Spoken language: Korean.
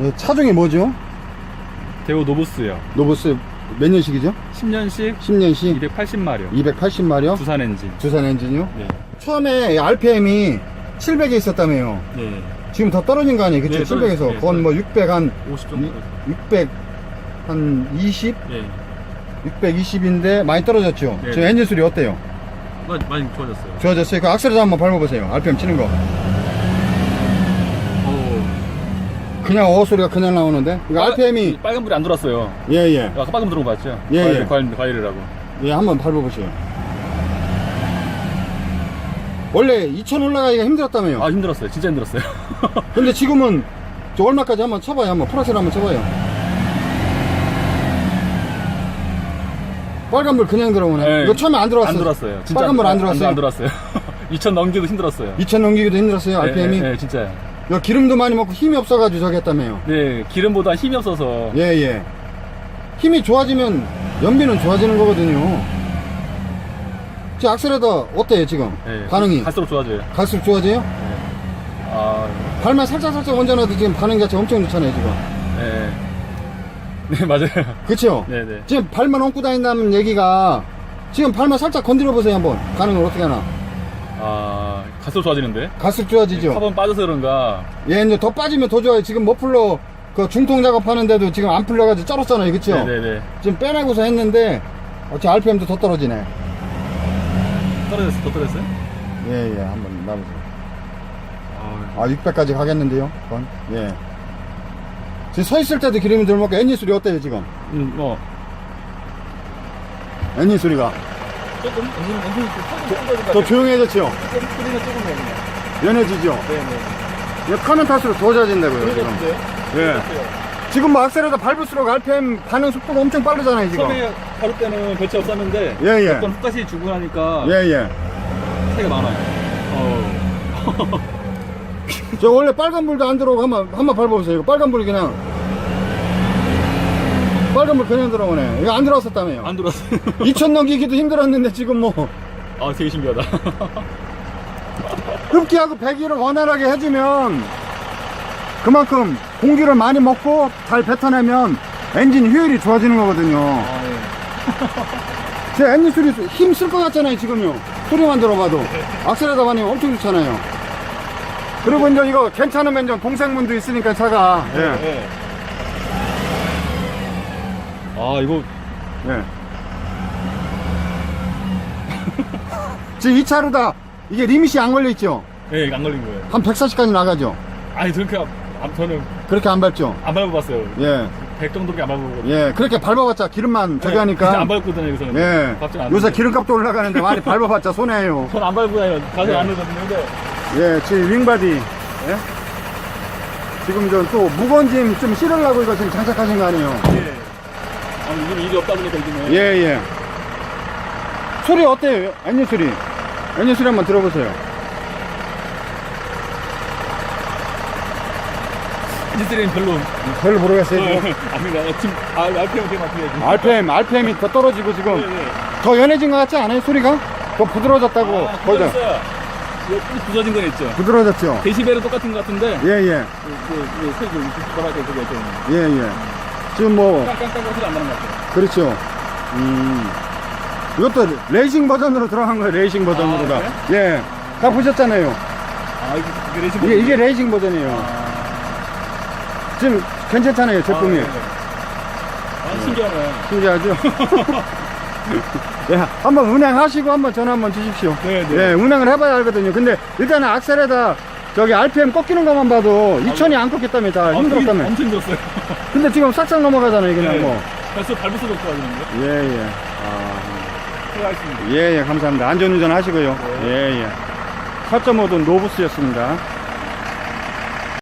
예, 차종이 뭐죠? 대우 노부스요. 노브스 몇 년식이죠? 10년식 10년식 280마력. 280마력 두산 엔진. 두산 엔진이요? 네. 처음에 RPM이 700에 있었다며요. 네. 지금 더 떨어진 거 아니에요? 그쵸? 네, 700에서. 떨어졌- 네, 그건 뭐 600 한, 50 정도. 600, 한 20? 예. 620인데 많이 떨어졌죠? 네. 저 엔진 소리 어때요? 많이, 많이 좋아졌어요. 좋아졌어요? 그 악셀도 한번 밟아보세요. RPM 치는 거. 어. 그냥 어 소리가 그냥 나오는데? 이거 RPM이, 빨간불이 안 들어왔어요. 예, 예. 아까 빨간불 들어온 거 봤죠? 예, 과일, 예. 과일, 과일이라고. 예, 한번 밟아보세요. 원래 2000 올라가기가 힘들었다며요. 아, 힘들었어요. 진짜 힘들었어요. 근데 지금은 저 얼마까지 한번 쳐봐요. 한번 프락셀 한번 쳐봐요. 빨간불 그냥 들어오네. 네. 이거 처음에 안 들어왔어요. 안 들어왔어요. 진짜 빨간불 안 들어왔어요. 안, 들어왔어요. 2000 넘기도 힘들었어요. 2000 넘기기도 힘들었어요. RPM이. 네, 네, 진짜요. 이거 기름도 많이 먹고 힘이 없어가지고 저기 했다며요. 네, 기름보다 힘이 없어서. 예, 예. 힘이 좋아지면 연비는 좋아지는 거거든요. 지금 악셀레더 어때요, 지금? 네, 반응이? 갈수록 좋아져요. 갈수록 좋아져요? 네. 아, 발만 살짝살짝 얹어놔도 지금 반응 자체가 엄청 좋잖아요, 지금. 네. 네, 맞아요. 그쵸? 네, 네. 지금 발만 얹고 다닌다는 얘기가 지금 발만 살짝 건드려 보세요 한번 반응을 어떻게 하나 아, 갈수록 좋아지는데? 갈수록 좋아지죠. 카본 빠져서 그런가. 얘 이제 더 빠지면 더 좋아요. 지금 머플러 그 중통 작업하는데도 지금 안 풀려가지고 쩔었잖아요. 그쵸? 네, 네, 네. 지금 빼내고서 했는데 어째 RPM도 더 떨어지네. 떨어졌어, 더 떨어졌어요? 예예 한번 놔보세요. 아, 아 600까지 가겠는데요? 그건? 예. 지금 서 있을 때도 기름이 덜 먹고 엔진 소리 어때요 지금? 음, 뭐. 엔진 소리가 조금? 엔진, 더 조용해졌죠 조금, 소리가 조금 나요. 연해지죠 네, 네. 이거 타면 탈수록 더 좋아진다고요 지금 그러겠어요? 예. 지금 뭐 악셀에다 밟을수록 RPM 반응 속도가 엄청 빠르잖아요, 지금. 처음에 바를 때는 배치 없었는데. 예, 예. 몇번 훅가시 주고 나니까. 예, 예. 차이가 많아요. 어. 저 원래 빨간불도 안 들어오고 한번, 한번 밟아보세요. 이거 빨간불이 그냥. 빨간 불 그냥 들어오네. 이거 안 들어왔었다며요. 안 들어왔어요. 2000 넘기기도 힘들었는데 지금 뭐. 아, 되게 신기하다. 흡기하고 배기를 원활하게 해주면 그만큼 공기를 많이 먹고 잘 뱉어내면 엔진 효율이 좋아지는 거거든요. 아, 예. 제 엔진 소리 힘쓸 것 같잖아요 지금요 소리만 들어봐도 악셀에다 반응 엄청 좋잖아요 그리고 이제 이거 괜찮으면 좀 동생분도 있으니까 차가 예. 예. 아, 이거. 예. 지금 이 차로 다 이게 리밋이 안 걸려 있죠 예, 안 걸린 거예요. 한 140까지 나가죠 아니, 그렇게, 아, 저는 그렇게 안 밟죠 안 밟아봤어요. 예. 100 정도밖에 안 밟아보거든요. 예 그렇게 밟아봤자 기름만 저기 네, 하니까 안 밟거든요, 여기서는. 예 갑자기 안 요새. 기름값도 올라가는데 많이 밟아봤자 손해예요 전안 밟고 다녀요. 가서 네. 안 오거든요. 근데. 예, 지금 윙바디. 예? 지금 저 또 무거운 짐 좀 실으려고 이거 지금 장착하신 거 아니에요? 예. 아, 요즘 일이 없다 보니까 요즘에. 예, 예. 소리 어때요? 엔진 소리. 엔진 소리 한번 들어보세요. 이스트레인 별로. 별로 모르겠어요, 지금. 아닙니다. 지금, 아, RPM 되게 맞게 해야지. RPM, RPM이 더 떨어지고 지금 네, 네. 더 연해진 것 같지 않아요? 소리가? 더 부드러워졌다고. 아, 거기다. 부서졌어요. 여기 부서진 건 있죠. 부드러워졌죠? 데시벨은 똑같은 것 같은데. 예, 예. 그, 그, 그, 소리, 그, 뭐랄까, 그게 좀. 예, 예. 지금 뭐, 깡깡깡 소리 안 나는 것 같아요. 그렇죠. 음. 이것도 레이싱 버전으로 들어간 거예요, 레이싱 버전으로다. 아, 예. 다 보셨잖아요. 아, 이게, 이게 레이싱 이게, 이게 레이싱 버전이에요. 아, 지금 괜찮잖아요, 제품이. 아, 네, 네. 아, 신기하네. 신기하죠? 예, 한번 운행하시고 한번 전화 한번 주십시오. 네, 네. 예, 운행을 해봐야 알거든요. 근데 일단은 악셀에다 저기 RPM 꺾이는 것만 봐도 2000이 안 꺾였다며, 다 아, 힘들었다며. 엄청 힘들었어요. 근데 지금 싹싹 넘어가잖아요, 그냥 네. 뭐. 벌써 밟을수록 좋아지는데. 예, 예. 수고하셨습니다. 예, 예, 감사합니다. 안전운전 하시고요. 예, 예. 8.5돈 노부스였습니다.